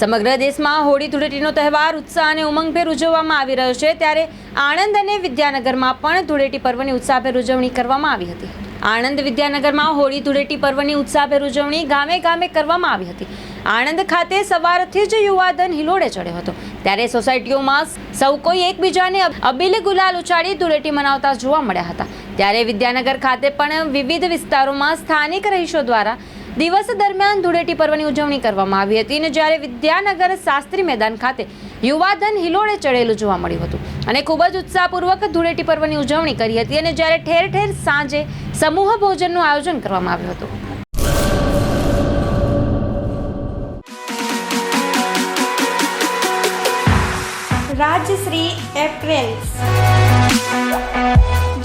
સમગ્ર દેશમાં હોળી ધૂળેટીનો તહેવાર, ઉત્સાહ અને ઉમંગભેર ઉજવવામાં આવી રહ્યો છે. ત્યારે આણંદ અને વિદ્યાનગરમાં પણ ધૂળેટી પર્વની ઉત્સાહભેર ઉજવણી કરવામાં આવી હતી. આણંદ વિદ્યાનગરમાં હોળી ધૂળેટી પર્વની ઉત્સાહભેર ઉજવણી ગામે ગામે કરવામાં આવી હતી. આણંદ ખાતે સવારથી જ યુવાધન હિલોડે ચડ્યો હતો. ત્યારે સોસાયટીઓમાં સૌ કોઈ એકબીજાને અબીલ ગુલાલ ઉછાળી ધૂળેટી મનાવતા જોવા મળ્યા હતા. ત્યારે વિદ્યાનગર ખાતે પણ વિવિધ વિસ્તારોમાં સ્થાનિક રહીશો દ્વારા દિવસ દરમિયાન ધૂળેટી પર્વની ઉજવણી કરવામાં આવી હતી અને જ્યારે વિદ્યાનગર શાસ્ત્રી મેદાન ખાતે યુવાધન હિલોળે ચડેલું જોવા મળ્યું હતું અને ખૂબ જ ઉત્સાહપૂર્વક ધૂળેટી પર્વની ઉજવણી કરી હતી અને જ્યારે ઠેર ઠેર સાંજે સમૂહ ભોજનનું આયોજન કરવામાં આવ્યું હતું. રાજશ્રી એપ્રેલ્સ.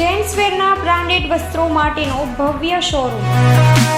જેન્ટ્સવેરના બ્રાન્ડેડ વસ્ત્રો માટેનો ભવ્ય showroom